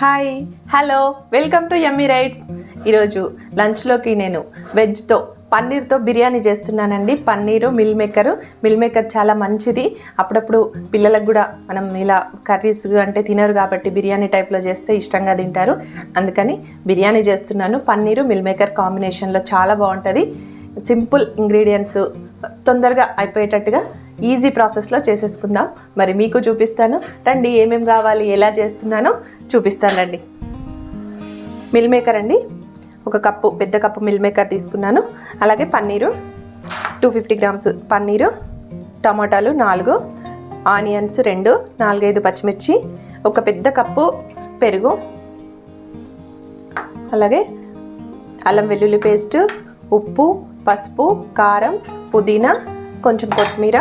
Hi hello welcome to yummy rights ఈరోజు లంచ్లోకి నేను వెజ్తో పన్నీర్తో బిర్యానీ చేస్తున్నానండి. Paneer meal maker. Meal maker చాలా మంచిది. అప్పుడప్పుడు పిల్లలకు కూడా మనం ఇలా కర్రీస్ అంటే తినరు కాబట్టి బిర్యానీ టైప్లో చేస్తే ఇష్టంగా తింటారు. అందుకని బిర్యానీ చేస్తున్నాను. పన్నీరు మిల్ మేకర్ కాంబినేషన్లో చాలా బాగుంటుంది. సింపుల్ ఇంగ్రీడియంట్స్ తొందరగా అయిపోయేటట్టుగా ఈజీ ప్రాసెస్లో చేసేసుకుందాం. మరి మీకు చూపిస్తాను. రండి ఏమేమి కావాలి ఎలా చేస్తున్నానో చూపిస్తాను రండి. మిల్ మేకర్ అండి. ఒక కప్పు పెద్ద కప్పు మిల్ మేకర్ తీసుకున్నాను. అలాగే paneer two fifty grams paneer టమాటాలు నాలుగు ఆనియన్స్ రెండు నాలుగైదు పచ్చిమిర్చి ఒక పెద్ద కప్పు పెరుగు అలాగే అల్లం వెల్లుల్లి పేస్ట్ ఉప్పు పసుపు కారం పుదీనా కొంచెం కొత్తిమీర.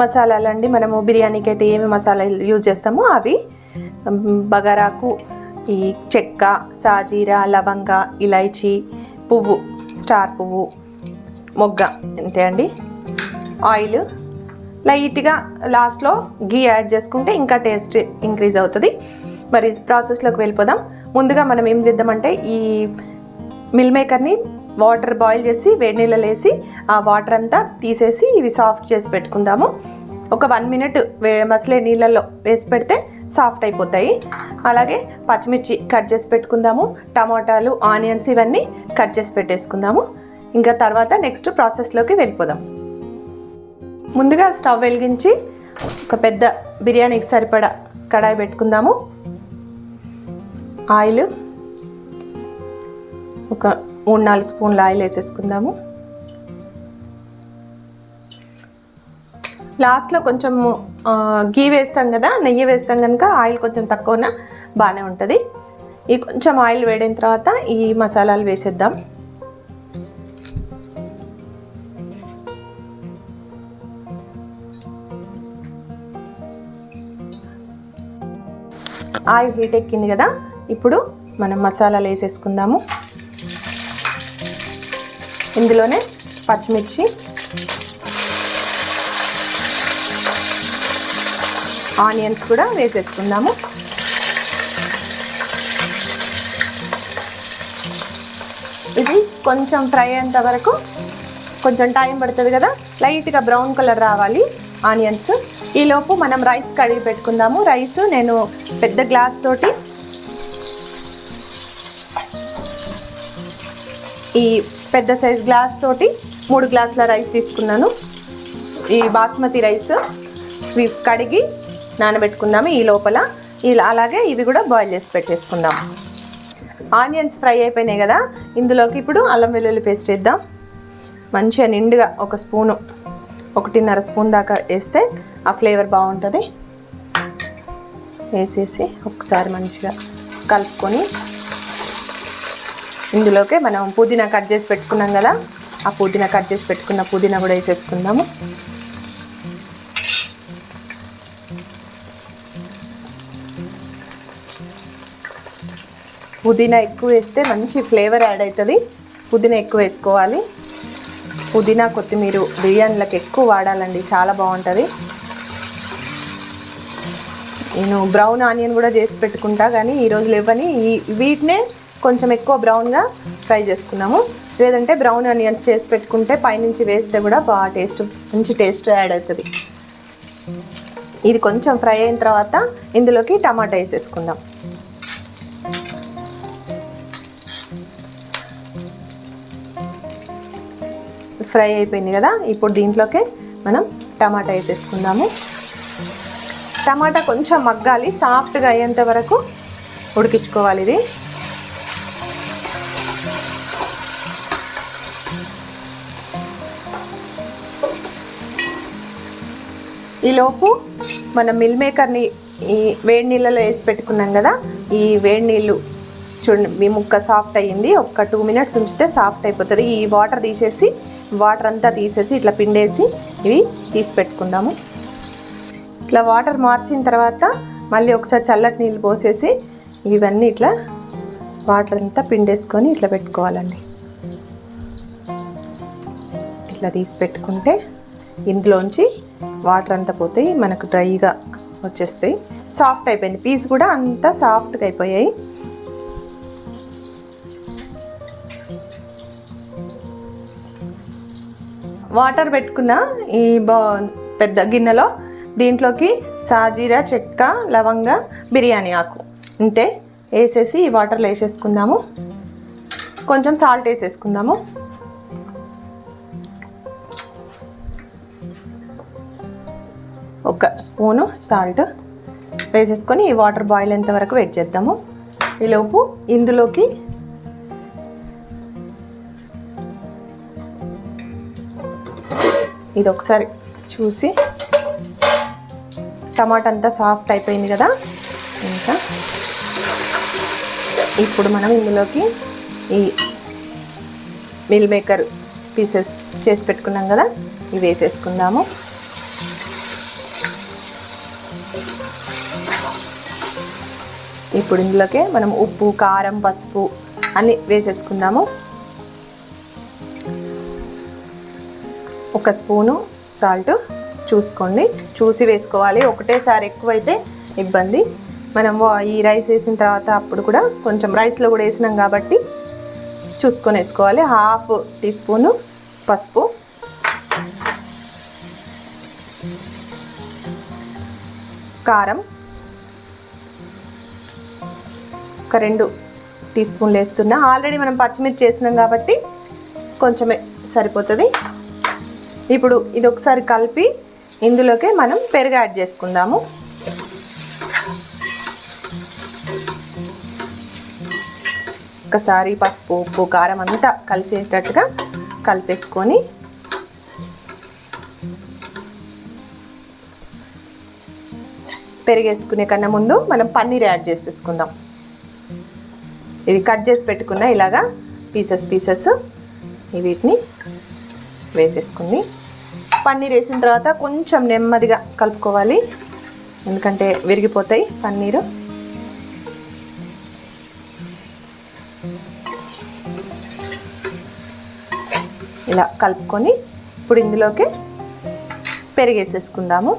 మసాలాలు అండి మనము బిర్యానీకి అయితే ఏమి మసాలా యూజ్ చేస్తామో అవి. బగారాకు ఈ చెక్క సాజీరా లవంగ ఇలైచి పువ్వు స్టార్ పువ్వు మొగ్గ అంతే అండి. ఆయిల్. లైట్గా లాస్ట్లో గీ యాడ్ చేసుకుంటే ఇంకా టేస్ట్ ఇంక్రీజ్ అవుతుంది. మరి ప్రాసెస్లోకి వెళ్ళిపోదాం. ముందుగా మనం ఏం చేద్దామంటే ఈ మిల్ మేకర్ని వాటర్ బాయిల్ చేసి వేడి నీళ్ళలో వేసి ఆ వాటర్ అంతా తీసేసి ఇవి సాఫ్ట్ చేసి పెట్టుకుందాము. ఒక వన్ మినిట్ వే మసలే నీళ్ళల్లో వేసి పెడితే సాఫ్ట్ అయిపోతాయి. అలాగే పచ్చిమిర్చి కట్ చేసి పెట్టుకుందాము. టమాటాలు ఆనియన్స్ ఇవన్నీ కట్ చేసి పెట్టేసుకుందాము. ఇంకా తర్వాత నెక్స్ట్ ప్రాసెస్లోకి వెళ్ళిపోదాం. ముందుగా స్టవ్ వెలిగించి ఒక పెద్ద బిర్యానీకి సరిపడా కడాయి పెట్టుకుందాము. ఆయిల్ ఒక మూడు నాలుగు స్పూన్ల ఆయిల్ వేసేసుకుందాము. లాస్ట్లో కొంచెం గీ వేస్తాం కదా నెయ్యి వేస్తాం కనుక ఆయిల్ కొంచెం తక్కువన బాగానే ఉంటుంది. ఈ కొంచెం ఆయిల్ వేడిన తర్వాత ఈ మసాలాలు వేసేద్దాం. ఆయిల్ హీట్ ఎక్కింది కదా ఇప్పుడు మనం మసాలాలు వేసేసుకుందాము. ఇందులోనే పచ్చిమిర్చి. ఆనియన్స్ కూడా వేసేసుకుందాము. ఇది కొంచెం ఫ్రై అయ్యేంత వరకు కొంచెం టైం పడుతుంది కదా లైట్గా బ్రౌన్ కలర్ రావాలి ఆనియన్స్. ఈలోపు మనం రైస్ కడిగి పెట్టుకుందాము. రైస్ నేను పెద్ద గ్లాస్ తోటి ఈ పెద్ద సైజ్ గ్లాస్ తోటి మూడు గ్లాసుల రైస్ తీసుకున్నాను. ఈ బాస్మతి రైస్ ఇవి కడిగి నానబెట్టుకుందాము ఈ లోపల. ఇలా అలాగే ఇవి కూడా బాయిల్ చేసి పెట్టేసుకుందాం. ఆనియన్స్ ఫ్రై అయిపోయినాయి కదా ఇందులోకి ఇప్పుడు అల్లం వెల్లుల్లి పేస్ట్ వేద్దాం. మంచిగా నిండుగా ఒక స్పూను ఒకటిన్నర స్పూన్ దాకా వేస్తే ఆ ఫ్లేవర్ బాగుంటుంది. వేసేసి ఒకసారి మంచిగా కలుపుకొని ఇందులోకి మనం పుదీనా కట్ చేసి పెట్టుకున్నాం కదా ఆ పుదీనా కట్ చేసి పెట్టుకున్న పుదీనా కూడా వేసేసుకుందాము. పుదీనా ఎక్కువ వేస్తే మంచి ఫ్లేవర్ యాడ్ అవుతుంది. పుదీనా ఎక్కువ వేసుకోవాలి. పుదీనా కొత్తిమీర బిర్యానీలకు ఎక్కువ వాడాలండి చాలా బాగుంటుంది. నేను బ్రౌన్ ఆనియన్ కూడా చేసి పెట్టుకుంటా కానీ ఈరోజు లేవని ఈ వీటినే కొంచెం ఎక్కువ బ్రౌన్గా ఫ్రై చేసుకున్నాము. లేదంటే బ్రౌన్ ఆనియన్స్ చేసి పెట్టుకుంటే పైనుంచి వేస్తే కూడా బాగా టేస్ట్ మంచి టేస్ట్ యాడ్ అవుతుంది. ఇది కొంచెం ఫ్రై అయిన తర్వాత ఇందులోకి టమాటా వేసేసుకుందాం. ఫ్రై అయిపోయింది కదా ఇప్పుడు దీంట్లోకి మనం టమాటా వేసేసుకుందాము. టమాటా కొంచెం మగ్గాలి సాఫ్ట్గా అయ్యేంత వరకు ఉడికించుకోవాలి ఇది. ఈలోపు మనం మిల్ మేకర్ని ఈ వేడి నీళ్ళలో వేసి పెట్టుకున్నాం కదా ఈ వేడి నీళ్ళు చూడండి మీ ముక్క సాఫ్ట్ అయ్యింది. ఒక టూ మినిట్స్ ఉంచితే సాఫ్ట్ అయిపోతుంది. ఈ వాటర్ తీసేసి వాటర్ అంతా తీసేసి ఇట్లా పిండేసి ఇవి తీసి పెట్టుకుందాము. ఇట్లా వాటర్ మార్చిన తర్వాత మళ్ళీ ఒకసారి చల్లటి నీళ్ళు పోసేసి ఇవన్నీ ఇట్లా వాటర్ అంతా పిండేసుకొని ఇట్లా పెట్టుకోవాలండి. ఇట్లా తీసి పెట్టుకుంటే ఇందులోంచి వాటర్ అంతా పోతాయి మనకు డ్రైగా వచ్చేస్తాయి. సాఫ్ట్ అయిపోయింది. పీస్ కూడా అంతా సాఫ్ట్గా అయిపోయాయి. వాటర్ పెట్టుకున్న ఈ బా పెద్ద గిన్నెలో దీంట్లోకి సాజీరా చెక్క లవంగ బిర్యానీ ఆకు అంతే వేసేసి ఈ వాటర్లో వేసేసుకుందాము. కొంచెం సాల్ట్ వేసేసుకుందాము. ఒక స్పూను సాల్ట్ వేసేసుకొని ఈ వాటర్ బాయిల్ అయ్యేంత వరకు వెయిట్ చేద్దాము. ఈలోపు ఇందులోకి ఇది ఒకసారి చూసి టమాటా అంతా సాఫ్ట్ అయిపోయింది కదా? ఇంకా ఇప్పుడు మనం ఇందులోకి ఈ మిల్ మేకర్ పీసెస్ చేసి పెట్టుకున్నాం కదా? ఇవి వేసేసుకుందాము. ఇప్పుడు ఇందులోకే మనం ఉప్పు కారం పసుపు అన్నీ వేసేసుకుందాము. ఒక స్పూను సాల్ట్ చూసుకోండి. చూసి వేసుకోవాలి. ఒకటేసారి ఎక్కువైతే ఇబ్బంది. మనం ఈ రైస్ వేసిన తర్వాత అప్పుడు కూడా కొంచెం రైస్లో కూడా వేసినాం కాబట్టి చూసుకొని వేసుకోవాలి. హాఫ్ టీ స్పూను పసుపు. కారం. ఒక రెండు టీ స్పూన్లు వేస్తున్నా. ఆల్రెడీ మనం పచ్చిమిర్చి చేసినాం కాబట్టి కొంచెమే సరిపోతుంది. ఇప్పుడు ఇది ఒకసారి కలిపి ఇందులోకే మనం పెరుగు యాడ్ చేసుకుందాము. ఒకసారి పసుపు ఉప్పు కారం అంతా కలిసేటట్టుగా కలిపేసుకొని పెరిగేసుకునే కన్నా ముందు మనం పన్నీర్ యాడ్ చేసేసుకుందాం. ఇది కట్ చేసి పెట్టుకున్న ఇలాగా పీసెస్ పీసెస్ వీటిని వేసేసుకుంది. పన్నీర్ వేసిన తర్వాత కొంచెం నెమ్మదిగా కలుపుకోవాలి. ఎందుకంటే విరిగిపోతాయి పన్నీరు. ఇలా కలుపుకొని ఇప్పుడు ఇందులోకి పెరిగేసేసుకుందాము.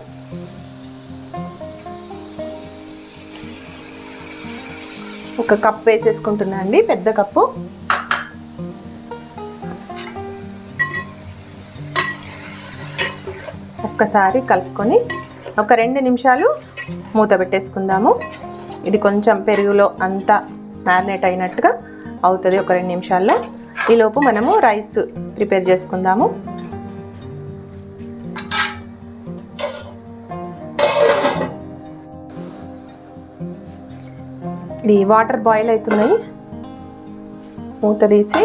ఒక కప్ వేసేసుకుంటున్నా అండి పెద్ద కప్పు. ఒక్కసారి కలుపుకొని ఒక రెండు నిమిషాలు మూత పెట్టేసుకుందాము. ఇది కొంచెం పెరుగులో అంతా మ్యారినేట్ అయినట్టుగా అవుతుంది ఒక రెండు నిమిషాల్లో. ఈలోపు మనము రైస్ ప్రిపేర్ చేసుకుందాము. ఇది వాటర్ బాయిల్ అవుతున్నాయి. మూత తీసి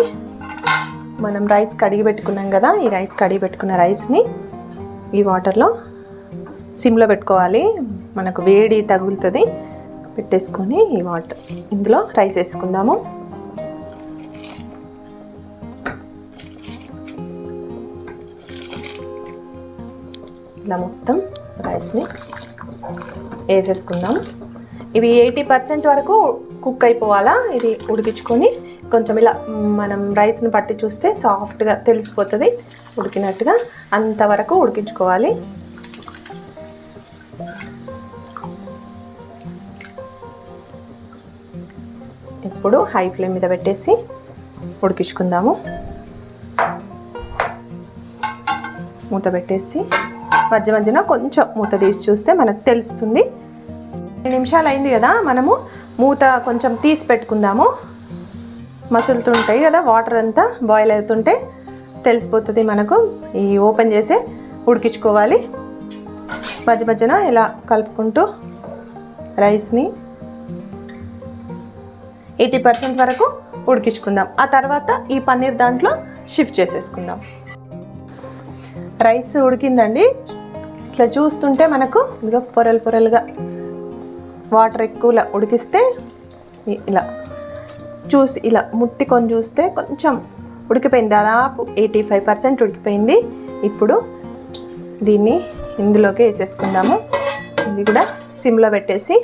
మనం రైస్ కడిగి పెట్టుకున్నాం కదా ఈ రైస్ కడిగి పెట్టుకున్న రైస్ని ఈ వాటర్లో సిమ్లో పెట్టుకోవాలి. మనకు వేడి తగులుతుంది. పెట్టేసుకొని ఈ వాటర్ ఇందులో రైస్ వేసుకుందాము. ఇలా మొత్తం రైస్ని వేసేసుకుందాం. ఇవి ఎయిటీ పర్సెంట్ వరకు కుక్ అయిపోవాలా? ఇది ఉడికించుకొని కొంచెం ఇలా మనం రైస్ని పట్టి చూస్తే సాఫ్ట్గా తెలిసిపోతుంది ఉడికినట్టుగా అంతవరకు ఉడికించుకోవాలి. ఇప్పుడు హై ఫ్లేమ్ మీద పెట్టేసి ఉడికించుకుందాము. మూత పెట్టేసి మధ్య మధ్యన కొంచెం మూత తీసి చూస్తే మనకు తెలుస్తుంది రెండు నిమిషాలు అయింది కదా మనము మూత కొంచెం తీసి పెట్టుకుందాము. మసులుతుంటాయి కదా వాటర్ అంతా బాయిల్ అవుతుంటే తెలిసిపోతుంది మనకు. ఈ ఓపెన్ చేసి ఉడికించుకోవాలి. మధ్య మధ్యన ఇలా కలుపుకుంటూ రైస్ని ఎయిటీ పర్సెంట్ వరకు ఉడికించుకుందాం. ఆ తర్వాత ఈ పన్నీర్ దాంట్లో షిఫ్ట్ చేసేసుకుందాం. రైస్ ఉడికిందండి. ఇట్లా చూస్తుంటే మనకు ఇదిగో పొరలు పొరలుగా వాటర్ ఎక్కువ ఉడికిస్తే ఇలా చూసి ఇలా ముట్టుకొని చూస్తే కొంచెం ఉడికిపోయింది. దాదాపు ఎయిటీ ఫైవ్ పర్సెంట్ ఉడికిపోయింది. ఇప్పుడు దీన్ని ఇందులోకి వేసేసుకుందాము. ఇది కూడా సిమ్లో పెట్టేసి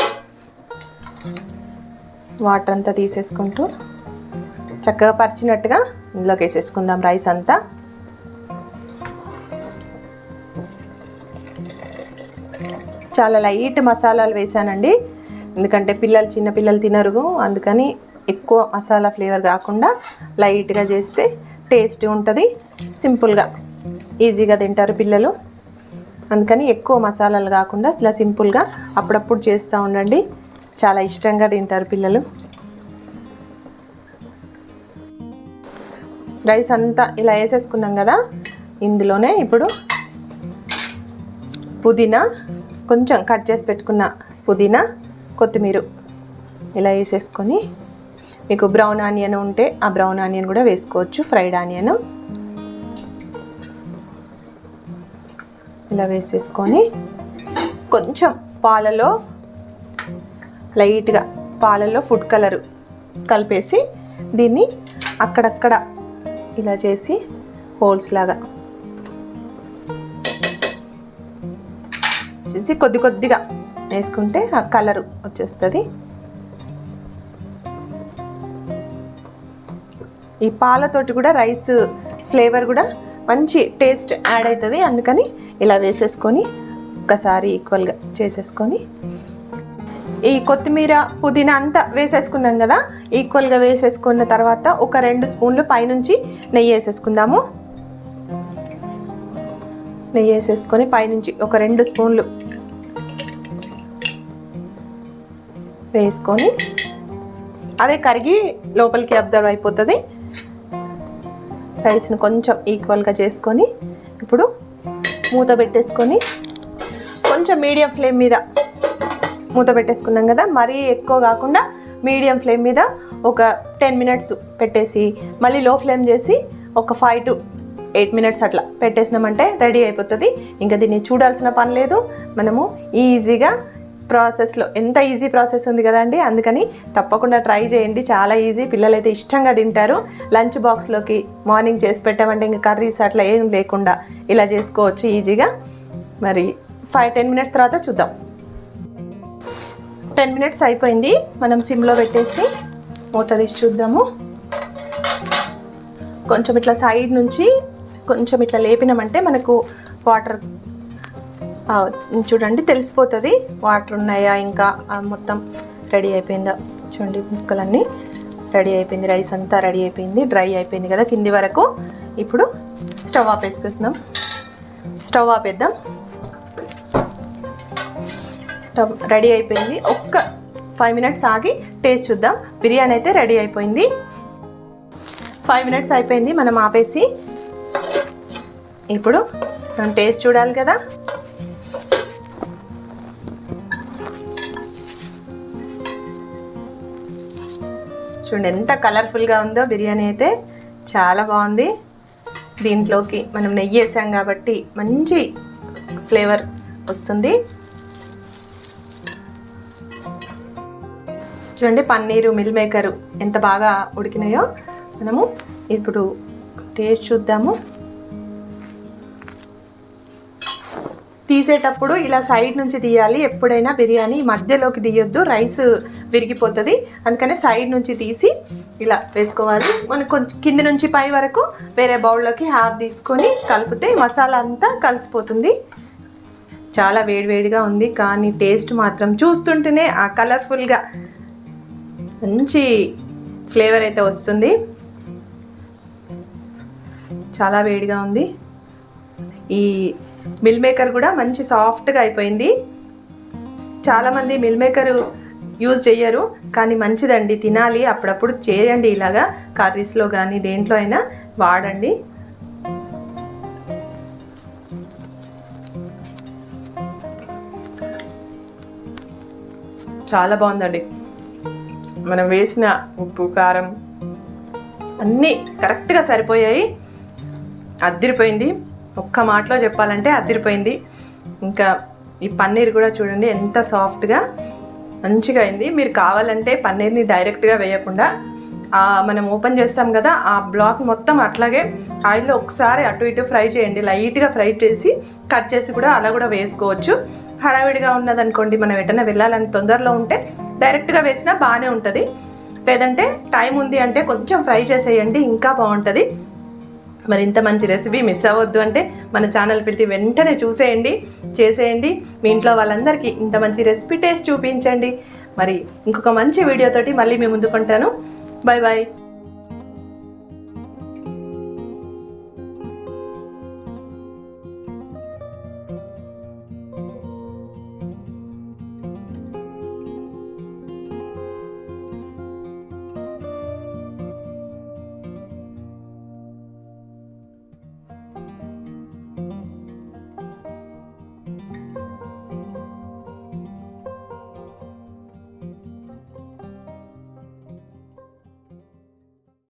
వాటర్ అంతా తీసేసుకుంటూ చక్కగా పరిచినట్టుగా ఇందులోకి వేసేసుకుందాం రైస్ అంతా. చాలా లైట్ మసాలాలు వేసానండి. ఎందుకంటే పిల్లలు చిన్న పిల్లలు తినరు. అందుకని ఎక్కువ మసాలా ఫ్లేవర్ కాకుండా లైట్గా చేస్తే టేస్ట్ ఉంటుంది. సింపుల్గా ఈజీగా తింటారు పిల్లలు. అందుకని ఎక్కువ మసాలాలు కాకుండా ఇలా సింపుల్గా అప్పుడప్పుడు చేస్తూ ఉండండి. చాలా ఇష్టంగా తింటారు పిల్లలు. రైస్ అంతా ఇలా వేసేసుకున్నాం కదా ఇందులోనే ఇప్పుడు పుదీనా కొంచెం కట్ చేసి పెట్టుకున్న పుదీనా కొత్తిమీర ఇలా వేసేసుకొని మీకు బ్రౌన్ ఆనియన్ ఉంటే ఆ బ్రౌన్ ఆనియన్ కూడా వేసుకోవచ్చు ఫ్రైడ్ ఆనియన్. ఇలా వేసేసుకొని కొంచెం పాలలో లైట్గా పాలలో ఫుడ్ కలర్ కలిపేసి దీన్ని అక్కడక్కడ ఇలా చేసి హోల్స్ లాగా చేసి కొద్ది కొద్దిగా వేసుకుంటే ఆ కలర్ వచ్చేస్తుంది. ఈ పాలతోటి కూడా రైస్ ఫ్లేవర్ కూడా మంచి టేస్ట్ యాడ్ అవుతుంది అందుకని ఇలా వేసేసుకొని ఒకసారి ఈక్వల్గా చేసేసుకొని ఈ కొత్తిమీర పుదీనా అంతా వేసేసుకున్నాం కదా ఈక్వల్గా వేసేసుకున్న తర్వాత ఒక రెండు స్పూన్లు పైనుంచి నెయ్యి వేసేసుకుందాము. నెయ్యి వేసేసుకొని పైనుంచి ఒక రెండు స్పూన్లు వేసుకొని అదే కరిగి లోపలికి అబ్జర్వ్ అయిపోతుంది. రైస్ని కొంచెం ఈక్వల్గా చేసుకొని ఇప్పుడు మూత పెట్టేసుకొని కొంచెం మీడియం ఫ్లేమ్ మీద మూత పెట్టేసుకున్నాం కదా మరీ ఎక్కువ కాకుండా మీడియం ఫ్లేమ్ మీద ఒక టెన్ మినిట్స్ పెట్టేసి మళ్ళీ లో ఫ్లేమ్ చేసి ఒక ఫైవ్ టు ఎయిట్ మినిట్స్ అట్లా పెట్టేసినామంటే రెడీ అయిపోతుంది. ఇంకా దీన్ని చూడాల్సిన పని లేదు. మనము ఈజీగా ప్రాసెస్లో ఎంత ఈజీ ప్రాసెస్ ఉంది కదండి అందుకని తప్పకుండా ట్రై చేయండి. చాలా ఈజీ. పిల్లలైతే ఇష్టంగా తింటారు. లంచ్ బాక్స్లోకి మార్నింగ్ చేసి పెట్టామంటే ఇంకా కర్రీస్ అట్లా ఏం లేకుండా ఇలా చేసుకోవచ్చు ఈజీగా. మరి ఫైవ్ టెన్ మినిట్స్ తర్వాత చూద్దాం. టెన్ మినిట్స్ అయిపోయింది. మనం సిమ్లో పెట్టేసి మూత తీసి చూద్దాము. కొంచెం ఇట్లా సైడ్ నుంచి కొంచెం ఇట్లా లేపినామంటే మనకు వాటర్ చూడండి తెలిసిపోతుంది. వాటర్ ఉన్నాయా ఇంకా? మొత్తం రెడీ అయిపోయిందా? చూడండి ముక్కలన్నీ రెడీ అయిపోయింది. రైస్ అంతా రెడీ అయిపోయింది. డ్రై అయిపోయింది కదా కింది వరకు. ఇప్పుడు స్టవ్ ఆపేసుకుందాం స్టవ్ ఆపేద్దాం స్టవ్ రెడీ అయిపోయింది. ఒక్క ఫైవ్ మినిట్స్ ఆగి టేస్ట్ చూద్దాం. బిర్యానీ అయితే రెడీ అయిపోయింది. ఫైవ్ మినిట్స్ అయిపోయింది. మనం ఆపేసి ఇప్పుడు మనం టేస్ట్ చూడాలి కదా. చూడండి ఎంత కలర్ఫుల్గా ఉందో బిర్యానీ అయితే చాలా బాగుంది. దీంట్లోకి మనం నెయ్యి వేసాం కాబట్టి మంచి ఫ్లేవర్ వస్తుంది. చూడండి పన్నీరు మిల్ మేకరు ఎంత బాగా ఉడికినాయో మనము ఇప్పుడు టేస్ట్ చూద్దాము. తీసేటప్పుడు ఇలా సైడ్ నుంచి తీయాలి. ఎప్పుడైనా బిర్యానీ మధ్యలోకి తీయొద్దు. రైస్ విరిగిపోతుంది. అందుకనే సైడ్ నుంచి తీసి ఇలా వేసుకోవాలి. మనం కొంచెం కింది నుంచి పై వరకు వేరే బౌల్లోకి హాఫ్ తీసుకొని కలిపితే మసాలా అంతా కలిసిపోతుంది. చాలా వేడివేడిగా ఉంది. కానీ టేస్ట్ మాత్రం చూస్తుంటేనే ఆ కలర్ఫుల్గా మంచి ఫ్లేవర్ అయితే వస్తుంది. చాలా వేడిగా ఉంది. ఈ మిల్ మేకర్ కూడా మంచి సాఫ్ట్గా అయిపోయింది. చాలామంది మిల్ మేకర్ యూజ్ చేయరు కానీ మంచిదండి. తినాలి అప్పుడప్పుడు చేయండి ఇలాగా. కర్రీస్లో కానీ దేంట్లో అయినా వాడండి. చాలా బాగుందండి. మనం వేసిన ఉప్పు కారం అన్నీ కరెక్ట్గా సరిపోయాయి. అద్దిరిపోయింది. ఒక్క మాటలో చెప్పాలంటే అదిరిపోయింది. ఇంకా ఈ పన్నీర్ కూడా చూడండి ఎంత సాఫ్ట్గా మంచిగా అయింది. మీరు కావాలంటే పన్నీర్ని డైరెక్ట్గా వేయకుండా మనం ఓపెన్ చేస్తాం కదా ఆ బ్లాక్ మొత్తం అట్లాగే ఆయిల్లో ఒకసారి అటు ఇటు ఫ్రై చేయండి. లైట్గా ఫ్రై చేసి కట్ చేసి కూడా అలా కూడా వేసుకోవచ్చు. హడావిడిగా ఉన్నదనుకోండి మనం ఎటైనా వెళ్ళాలని తొందరలో ఉంటే డైరెక్ట్గా వేసినా బాగానే ఉంటుంది. లేదంటే టైం ఉంది అంటే కొంచెం ఫ్రై చేసేయండి ఇంకా బాగుంటుంది. మరి ఇంత మంచి రెసిపీ మిస్ అవ్వద్దు అంటే మన ఛానల్ పెట్టి వెంటనే చూసేయండి చేసేయండి. మీ ఇంట్లో వాళ్ళందరికీ ఇంత మంచి రెసిపీ టేస్ట్ చూపించండి. మరి ఇంకొక మంచి వీడియోతోటి మళ్ళీ మీ ముందుకుంటాను బాయ్ బాయ్